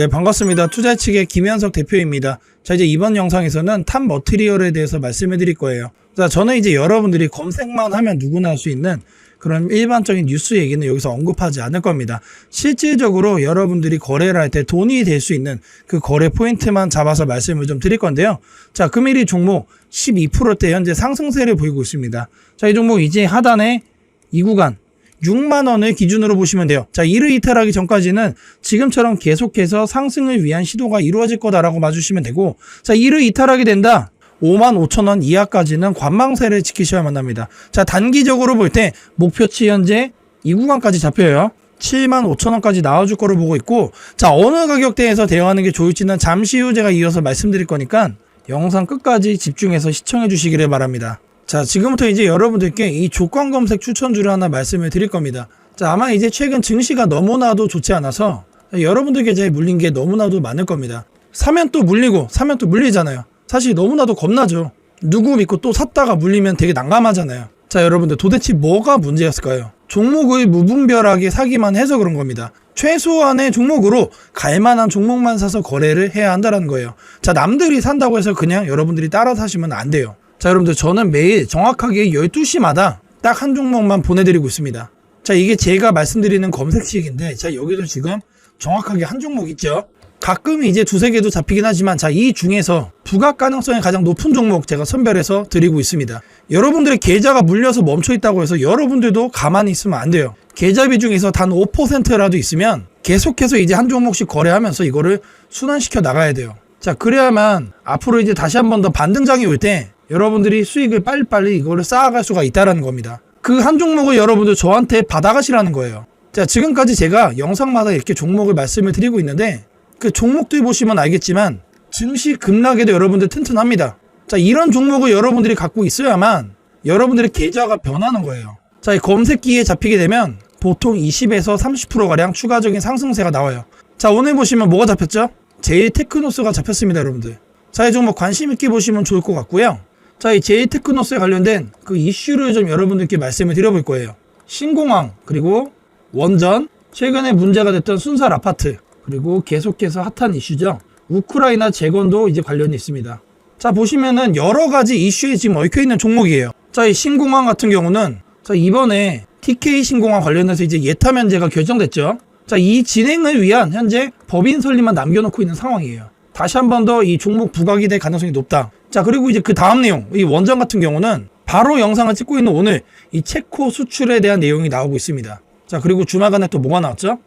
네, 반갑습니다. 투자 측의 김현석 대표입니다. 자, 이제 이번 영상에서는 탑 머티리얼에 대해서 말씀해 드릴 거예요. 자, 저는 이제 여러분들이 검색만 하면 누구나 할 수 있는 그런 일반적인 뉴스 얘기는 여기서 언급하지 않을 겁니다. 실질적으로 여러분들이 거래를 할 때 돈이 될 수 있는 그 거래 포인트만 잡아서 말씀을 좀 드릴 건데요. 자, 금일이 종목 12%대 현재 상승세를 보이고 있습니다. 자, 이 종목 이제 하단에 이 구간 6만 원을 기준으로 보시면 돼요. 자, 이를 이탈하기 전까지는 지금처럼 계속해서 상승을 위한 시도가 이루어질 거다라고 봐주시면 되고, 자, 이를 이탈하게 된다. 5만 5천 원 이하까지는 관망세를 지키셔야만 합니다. 자, 단기적으로 볼 때 목표치 현재 이 구간까지 잡혀요. 7만 5천 원까지 나와줄 거로 보고 있고, 자, 어느 가격대에서 대응하는 게 좋을지는 잠시 후 제가 이어서 말씀드릴 거니까 영상 끝까지 집중해서 시청해 주시기를 바랍니다. 자, 지금부터 이제 여러분들께 이 조건 검색 추천주를 하나 말씀을 드릴 겁니다. 자, 아마 이제 최근 증시가 너무나도 좋지 않아서 여러분들 계좌에 물린 게 너무나도 많을 겁니다. 사면 또 물리고, 사면 또 물리잖아요. 사실 너무나도 겁나죠. 누구 믿고 또 샀다가 물리면 되게 난감하잖아요. 자, 여러분들 도대체 뭐가 문제였을까요? 종목을 무분별하게 사기만 해서 그런 겁니다. 최소한의 종목으로 갈만한 종목만 사서 거래를 해야 한다는 거예요. 자, 남들이 산다고 해서 그냥 여러분들이 따라 사시면 안 돼요. 자, 여러분들 저는 매일 정확하게 12시마다 딱 한 종목만 보내드리고 있습니다. 자, 이게 제가 말씀드리는 검색식인데, 자, 여기도 지금 정확하게 한 종목 있죠? 가끔 이제 두세 개도 잡히긴 하지만, 자, 이 중에서 부각 가능성이 가장 높은 종목 제가 선별해서 드리고 있습니다. 여러분들의 계좌가 물려서 멈춰 있다고 해서 여러분들도 가만히 있으면 안 돼요. 계좌 비 중에서 단 5%라도 있으면 계속해서 이제 한 종목씩 거래하면서 이거를 순환시켜 나가야 돼요. 자, 그래야만 앞으로 이제 다시 한 번 더 반등장이 올 때 여러분들이 수익을 빨리빨리 이거를 쌓아갈 수가 있다라는 겁니다. 그 한 종목을 여러분들 저한테 받아가시라는 거예요. 자, 지금까지 제가 영상마다 이렇게 종목을 말씀을 드리고 있는데 그 종목들 보시면 알겠지만 증시 급락에도 여러분들 튼튼합니다. 자, 이런 종목을 여러분들이 갖고 있어야만 여러분들의 계좌가 변하는 거예요. 자, 이 검색기에 잡히게 되면 보통 20에서 30%가량 추가적인 상승세가 나와요. 자, 오늘 보시면 뭐가 잡혔죠? 제일 테크노스가 잡혔습니다, 여러분들. 자, 이 종목 관심 있게 보시면 좋을 것 같고요. 자, 이 제일 테크노스에 관련된 그 이슈를 좀 여러분들께 말씀을 드려볼 거예요. 신공항, 그리고 원전, 최근에 문제가 됐던 순살 아파트, 그리고 계속해서 핫한 이슈죠. 우크라이나 재건도 이제 관련이 있습니다. 자, 보시면은 여러 가지 이슈에 지금 얽혀 있는 종목이에요. 자, 이 신공항 같은 경우는 자, 이번에 TK 신공항 관련해서 이제 예타 면제가 결정됐죠. 자, 이 진행을 위한 현재 법인 설립만 남겨놓고 있는 상황이에요. 다시 한 번 더 이 종목 부각이 될 가능성이 높다. 자, 그리고 이제 그 다음 내용, 이 원전 같은 경우는 바로 영상을 찍고 있는 오늘 이 체코 수출에 대한 내용이 나오고 있습니다. 자, 그리고 주말간에 또 뭐가 나왔죠?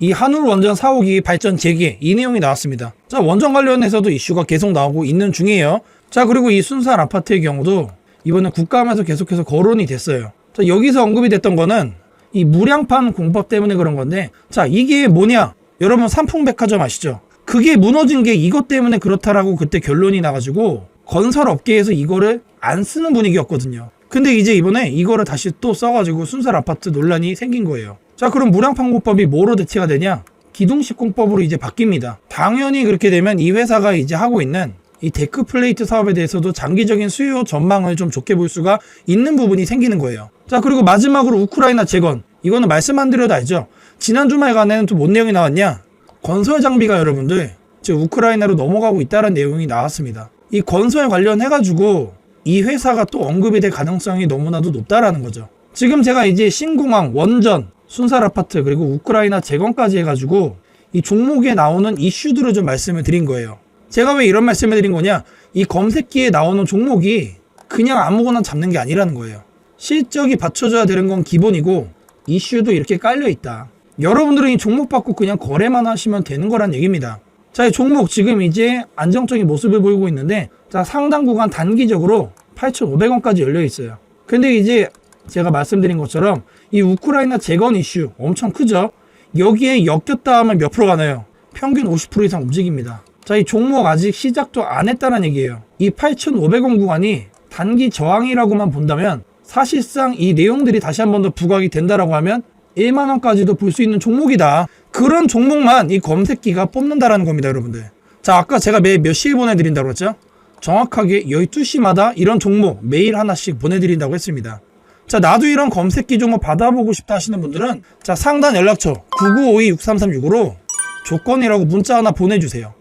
이 한울 원전 4호기 발전 재개 이 내용이 나왔습니다. 자, 원전 관련해서도 이슈가 계속 나오고 있는 중이에요. 자, 그리고 이 순살 아파트의 경우도 이번에 국감에서 계속해서 거론이 됐어요. 자, 여기서 언급이 됐던 거는 이 무량판 공법 때문에 그런 건데, 자, 이게 뭐냐? 여러분 삼풍백화점 아시죠? 그게 무너진 게 이것 때문에 그렇다라고 그때 결론이 나가지고 건설 업계에서 이거를 안 쓰는 분위기였거든요. 근데 이제 이번에 이거를 다시 또 써가지고 순살 아파트 논란이 생긴 거예요. 자, 그럼 무량판공법이 뭐로 대체가 되냐? 기둥식 공법으로 이제 바뀝니다. 당연히 그렇게 되면 이 회사가 이제 하고 있는 이 데크 플레이트 사업에 대해서도 장기적인 수요 전망을 좀 좋게 볼 수가 있는 부분이 생기는 거예요. 자, 그리고 마지막으로 우크라이나 재건. 이거는 말씀 안 드려도 알죠? 지난 주말간에는 또 뭔 내용이 나왔냐? 건설 장비가 여러분들, 즉 우크라이나로 넘어가고 있다는 내용이 나왔습니다. 이 건설 관련해 가지고 이 회사가 또 언급이 될 가능성이 너무나도 높다라는 거죠. 지금 제가 이제 신공항, 원전, 순살 아파트, 그리고 우크라이나 재건까지 해가지고 이 종목에 나오는 이슈들을 좀 말씀을 드린 거예요. 제가 왜 이런 말씀을 드린 거냐? 이 검색기에 나오는 종목이 그냥 아무거나 잡는 게 아니라는 거예요. 실적이 받쳐줘야 되는 건 기본이고 이슈도 이렇게 깔려 있다. 여러분들은 이 종목 받고 그냥 거래만 하시면 되는 거란 얘기입니다. 자, 이 종목 지금 이제 안정적인 모습을 보이고 있는데 자, 상당 구간 단기적으로 8,500원까지 열려 있어요. 근데 이제 제가 말씀드린 것처럼 이 우크라이나 재건 이슈 엄청 크죠? 여기에 엮였다 하면 몇 프로 가나요? 평균 50% 이상 움직입니다. 자, 이 종목 아직 시작도 안 했다는 얘기예요. 이 8,500원 구간이 단기 저항이라고만 본다면 사실상 이 내용들이 다시 한 번 더 부각이 된다라고 하면 1만원까지도 볼 수 있는 종목이다. 그런 종목만 이 검색기가 뽑는다라는 겁니다, 여러분들. 자, 아까 제가 매일 몇 시에 보내드린다고 했죠? 정확하게 12시마다 이런 종목 매일 하나씩 보내드린다고 했습니다. 자, 나도 이런 검색기 종목 받아보고 싶다 하시는 분들은 자, 상단 연락처 9952-6336으로 조건이라고 문자 하나 보내주세요.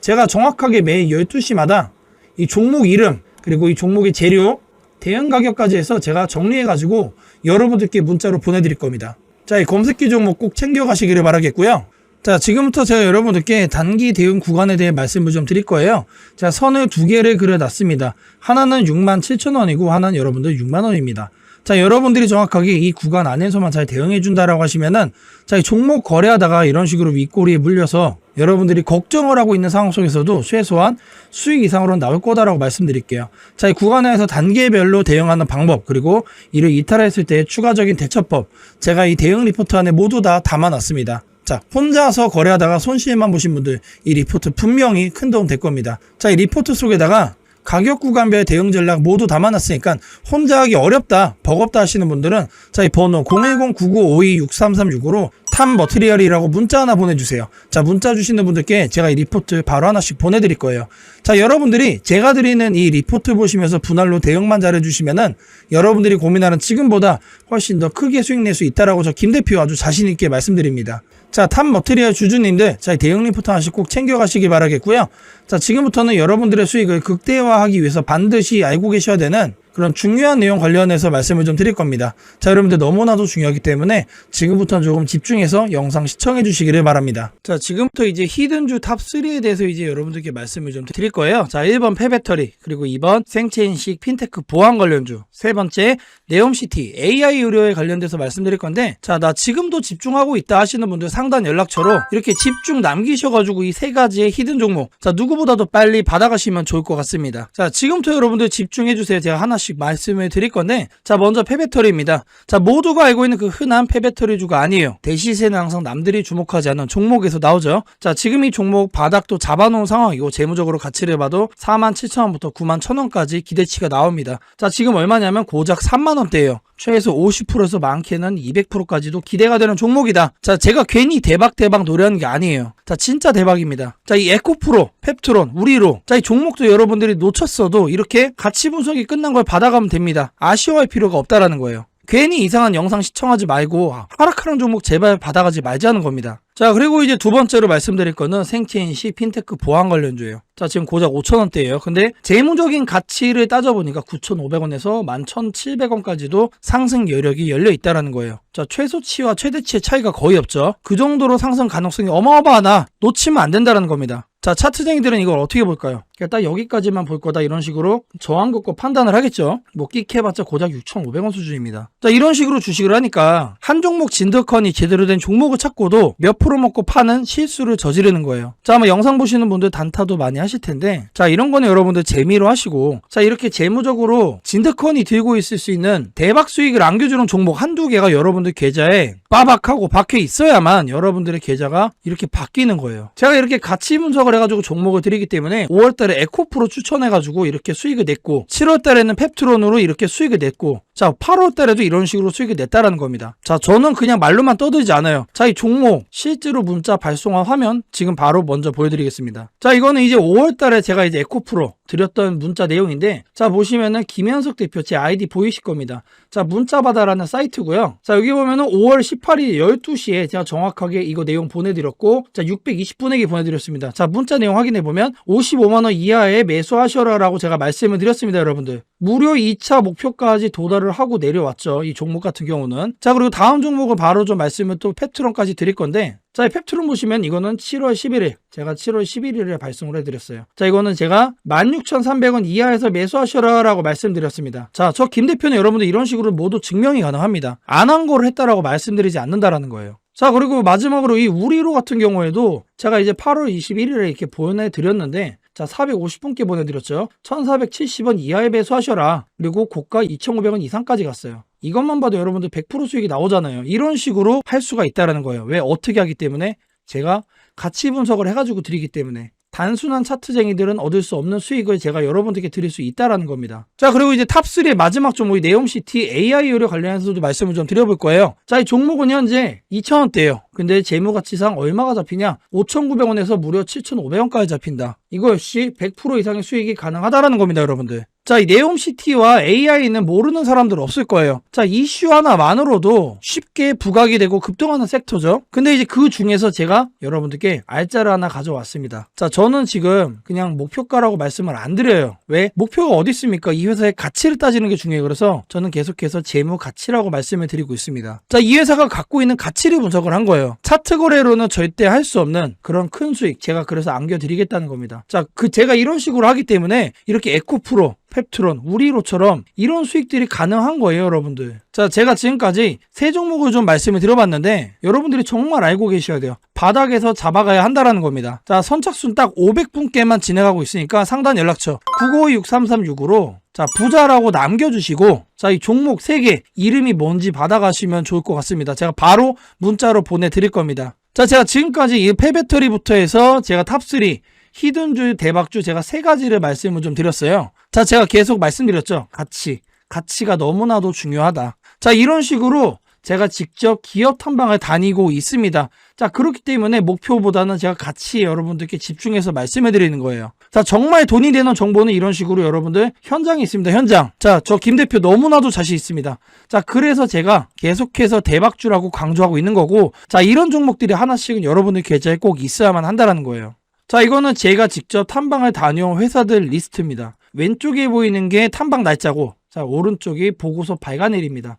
제가 정확하게 매일 12시마다 이 종목 이름 그리고 이 종목의 재료 대응 가격까지 해서 제가 정리해가지고 여러분들께 문자로 보내드릴 겁니다. 자, 이 검색기 종목 꼭 챙겨가시기를 바라겠고요. 자, 지금부터 제가 여러분들께 단기 대응 구간에 대해 말씀을 좀 드릴 거예요. 자, 선을 두 개를 그려놨습니다. 하나는 6만 7천 원이고 하나는 여러분들 6만 원입니다. 자, 여러분들이 정확하게 이 구간 안에서만 잘 대응해 준다라고 하시면은 자, 이 종목 거래하다가 이런 식으로 윗꼬리에 물려서 여러분들이 걱정을 하고 있는 상황 속에서도 최소한 수익 이상으로 나올 거다라고 말씀드릴게요. 자, 이 구간에서 단계별로 대응하는 방법, 그리고 이를 이탈했을 때 추가적인 대처법, 제가 이 대응 리포트 안에 모두 다 담아놨습니다. 자, 혼자서 거래하다가 손실만 보신 분들, 이 리포트 분명히 큰 도움 될 겁니다. 자, 이 리포트 속에다가 가격 구간별 대응 전략 모두 담아놨으니까 혼자 하기 어렵다, 버겁다 하시는 분들은 자, 이 번호 010-9952-6336으로 탐 머트리얼이라고 문자 하나 보내주세요. 자, 문자 주시는 분들께 제가 이 리포트 바로 하나씩 보내드릴 거예요. 자, 여러분들이 제가 드리는 이 리포트 보시면서 분할로 대응만 잘해주시면은 여러분들이 고민하는 지금보다 훨씬 더 크게 수익 낼 수 있다라고 저 김 대표 아주 자신있게 말씀드립니다. 자, 탑 머트리얼 주주님들, 자, 이 대응 리포트 하나씩 꼭 챙겨가시기 바라겠고요. 자, 지금부터는 여러분들의 수익을 극대화하기 위해서 반드시 알고 계셔야 되는 그런 중요한 내용 관련해서 말씀을 좀 드릴 겁니다. 자, 여러분들 너무나도 중요하기 때문에 지금부터는 조금 집중해서 영상 시청해 주시기를 바랍니다. 자, 지금부터 이제 히든주 탑 3에 대해서 이제 여러분들께 말씀을 좀 드릴 거예요. 자, 1번 폐배터리, 그리고 2번 생체인식 핀테크 보안 관련주, 세 번째 네옴시티 AI 의료에 관련돼서 말씀드릴 건데, 자, 나 지금도 집중하고 있다 하시는 분들 상단 연락처로 이렇게 집중 남기셔가지고 이 세 가지의 히든 종목, 자, 누구보다도 빨리 받아가시면 좋을 것 같습니다. 자, 지금부터 여러분들 집중해 주세요. 제가 하나씩 말씀을 드릴 건데, 자, 먼저 폐배터리입니다. 자, 모두가 알고 있는 그 흔한 폐배터리주가 아니에요. 대시세는 항상 남들이 주목하지 않는 종목에서 나오죠. 자, 지금 이 종목 바닥도 잡아놓은 상황이고, 재무적으로 가치를 봐도 4만 7천 원부터 9만 1천원까지 기대치가 나옵니다. 자, 지금 얼마냐면 고작 3만 원대예요. 최소 50%에서 많게는 200%까지도 기대가 되는 종목이다. 자, 제가 괜히 대박 대박 노래하는 게 아니에요. 자, 진짜 대박입니다. 자, 이 에코프로, 펩트론, 우리로. 자, 이 종목도 여러분들이 놓쳤어도 이렇게 가치 분석이 끝난 걸 받아가면 됩니다. 아쉬워할 필요가 없다라는 거예요. 괜히 이상한 영상 시청하지 말고 하락하는 종목 제발 받아가지 말자는 겁니다. 자, 그리고 이제 두 번째로 말씀드릴 거는 생체인식 핀테크 보안 관련주예요. 자, 지금 고작 5,000원대예요. 근데 재무적인 가치를 따져보니까 9,500원에서 11,700원까지도 상승 여력이 열려 있다라는 거예요. 자, 최소치와 최대치의 차이가 거의 없죠. 그 정도로 상승 가능성이 어마어마하나 놓치면 안 된다라는 겁니다. 자, 차트쟁이들은 이걸 어떻게 볼까요? 그냥 딱 여기까지만 볼 거다 이런 식으로 저항 긋고 판단을 하겠죠. 뭐 끽해봤자 고작 6,500원 수준입니다. 자, 이런 식으로 주식을 하니까 한 종목 진득하니 제대로 된 종목을 찾고도 몇 프로 먹고 파는 실수를 저지르는 거예요. 자, 아마 영상 보시는 분들 단타도 많이 하실 텐데, 자, 이런 거는 여러분들 재미로 하시고, 자, 이렇게 재무적으로 진득하니 들고 있을 수 있는 대박 수익을 안겨주는 종목 한두 개가 여러분들 계좌에 빠박하고 박혀 있어야만 여러분들의 계좌가 이렇게 바뀌는 거예요. 제가 이렇게 가치 분석을 해가지고 종목을 드리기 때문에 5월달에 에코프로 추천해가지고 이렇게 수익을 냈고 7월달에는 펩트론으로 이렇게 수익을 냈고 자 8월달에도 이런 식으로 수익을 냈다라는 겁니다. 자 저는 그냥 말로만 떠들지 않아요. 자 이 종목 실제로 문자 발송한 화면 지금 바로 먼저 보여드리겠습니다. 자 이거는 이제 5월달에 제가 이제 에코프로 드렸던 문자 내용인데 자 보시면은 김현석 대표 제 아이디 보이실 겁니다. 자 문자바다라는 사이트고요. 자 여기 보면은 5월 18일 12시에 제가 정확하게 이거 내용 보내드렸고 자 620분에게 보내드렸습니다. 자 문자 내용 확인해 보면 55만 원 이하에 매수하셔라라고 제가 말씀을 드렸습니다, 여러분들. 무료 2차 목표까지 도달을 하고 내려왔죠. 이 종목 같은 경우는. 자 그리고 다음 종목을 바로 좀 말씀을 또 펩트론까지 드릴 건데 자, 이 펩트론 보시면 이거는 7월 11일, 제가 7월 11일에 발송을 해드렸어요. 자, 이거는 제가 16,300원 이하에서 매수하셔라 라고 말씀드렸습니다. 자, 저 김 대표는 여러분들 이런 식으로 모두 증명이 가능합니다. 안 한 거를 했다라고 말씀드리지 않는다라는 거예요. 자, 그리고 마지막으로 이 우리로 같은 경우에도 제가 이제 8월 21일에 이렇게 보내드렸는데, 자, 450분께 보내드렸죠. 1,470원 이하에 매수하셔라. 그리고 고가 2,500원 이상까지 갔어요. 이것만 봐도 여러분들 100% 수익이 나오잖아요. 이런 식으로 할 수가 있다라는 거예요. 왜 어떻게 하기 때문에 제가 가치 분석을 해가지고 드리기 때문에 단순한 차트쟁이들은 얻을 수 없는 수익을 제가 여러분들께 드릴 수 있다라는 겁니다. 자, 그리고 이제 탑3의 마지막 종목이 네옴시티 AI 의료 관련해서도 말씀을 좀 드려볼 거예요. 자, 이 종목은 현재 2,000원대예요. 근데 재무가치상 얼마가 잡히냐? 5,900원에서 무려 7,500원까지 잡힌다. 이거 역시 100% 이상의 수익이 가능하다라는 겁니다, 여러분들. 자, 이 네옴시티와 AI는 모르는 사람들 없을 거예요. 자, 이슈 하나만으로도 쉽게 부각이 되고 급등하는 섹터죠. 근데 이제 그 중에서 제가 여러분들께 알짜를 하나 가져왔습니다. 자, 저는 지금 그냥 목표가라고 말씀을 안 드려요. 왜? 목표가 어디 있습니까? 이 회사의 가치를 따지는 게 중요해요. 그래서 저는 계속해서 재무 가치라고 말씀을 드리고 있습니다. 자, 이 회사가 갖고 있는 가치를 분석을 한 거예요. 차트 거래로는 절대 할 수 없는 그런 큰 수익 제가 그래서 안겨드리겠다는 겁니다. 자, 그 제가 이런 식으로 하기 때문에 이렇게 에코프로 펩트론, 우리로처럼 이런 수익들이 가능한 거예요, 여러분들. 자, 제가 지금까지 세 종목을 좀 말씀을 드려봤는데 여러분들이 정말 알고 계셔야 돼요. 바닥에서 잡아가야 한다라는 겁니다. 자, 선착순 딱 500분께만 진행하고 있으니까 상단 연락처 952-6336으로 자, 부자라고 남겨주시고 자, 이 종목 3개 이름이 뭔지 받아가시면 좋을 것 같습니다. 제가 바로 문자로 보내드릴 겁니다. 자, 제가 지금까지 이 폐배터리부터 해서 제가 탑3 히든주, 대박주 제가 세 가지를 말씀을 좀 드렸어요. 자, 제가 계속 말씀드렸죠. 가치. 가치가 너무나도 중요하다. 자, 이런 식으로 제가 직접 기업 탐방을 다니고 있습니다. 자, 그렇기 때문에 목표보다는 제가 같이 여러분들께 집중해서 말씀해 드리는 거예요. 자, 정말 돈이 되는 정보는 이런 식으로 여러분들 현장에 있습니다. 현장. 자, 저 김 대표 너무나도 자신 있습니다. 자, 그래서 제가 계속해서 대박주라고 강조하고 있는 거고, 자, 이런 종목들이 하나씩은 여러분들 계좌에 꼭 있어야만 한다라는 거예요. 자, 이거는 제가 직접 탐방을 다녀온 회사들 리스트입니다. 왼쪽에 보이는 게 탐방 날짜고, 자, 오른쪽이 보고서 발간일입니다.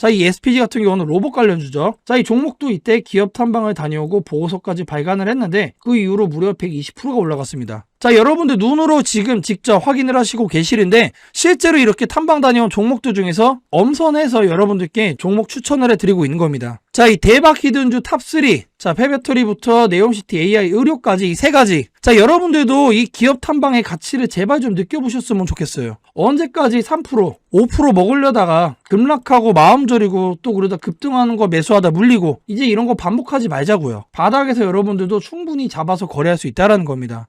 자, 이 SPG 같은 경우는 로봇 관련주죠. 자, 이 종목도 이때 기업 탐방을 다녀오고 보고서까지 발간을 했는데 그 이후로 무려 120%가 올라갔습니다. 자, 여러분들 눈으로 지금 직접 확인을 하시고 계시는데 실제로 이렇게 탐방 다녀온 종목들 중에서 엄선해서 여러분들께 종목 추천을 해드리고 있는 겁니다. 자, 이 대박 히든주 탑3. 자, 페배터리부터 네옴시티 AI 의료까지 이 세 가지. 자, 여러분들도 이 기업 탐방의 가치를 제발 좀 느껴보셨으면 좋겠어요. 언제까지 3%, 5% 먹으려다가 급락하고 마음 졸이고 또 그러다 급등하는 거 매수하다 물리고 이제 이런 거 반복하지 말자고요. 바닥에서 여러분들도 충분히 잡아서 거래할 수 있다라는 겁니다.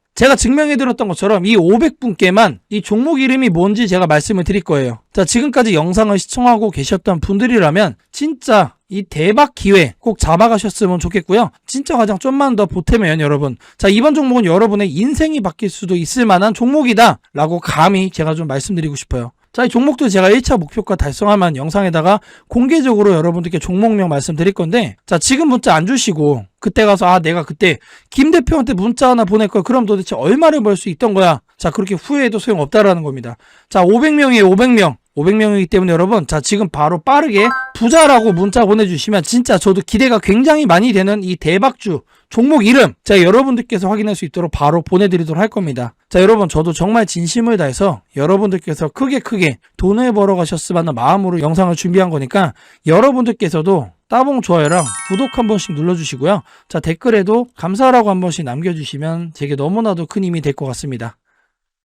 제가 증명해 드렸던 것처럼 이 500분께만 이 종목 이름이 뭔지 제가 말씀을 드릴 거예요. 자, 지금까지 영상을 시청하고 계셨던 분들이라면 진짜 이 대박 기회 꼭 잡아가셨으면 좋겠고요. 진짜 가장 좀만 더 보태면 여러분. 자, 이번 종목은 여러분의 인생이 바뀔 수도 있을 만한 종목이다. 라고 감히 제가 좀 말씀드리고 싶어요. 자, 이 종목도 제가 1차 목표가 만한 영상에다가 공개적으로 여러분들께 종목명 말씀드릴 건데, 자, 지금 문자 안 주시고, 그때 가서, 아, 내가 그때 김 대표한테 문자 하나 보낼 걸, 그럼 도대체 얼마를 벌 수 있던 거야? 자, 그렇게 후회해도 소용없다라는 겁니다. 자, 500명이에요, 500명. 500명이기 때문에 여러분, 자, 지금 바로 빠르게 부자라고 문자 보내주시면 진짜 저도 기대가 굉장히 많이 되는 이 대박주 종목 이름, 자, 여러분들께서 확인할 수 있도록 바로 보내드리도록 할 겁니다. 자, 여러분, 저도 정말 진심을 다해서 여러분들께서 크게 크게 돈을 벌어가셨으면 하는 마음으로 영상을 준비한 거니까 여러분들께서도 따봉 좋아요랑 구독 한 번씩 눌러주시고요. 자, 댓글에도 감사하라고 한 번씩 남겨주시면 제게 너무나도 큰 힘이 될 것 같습니다.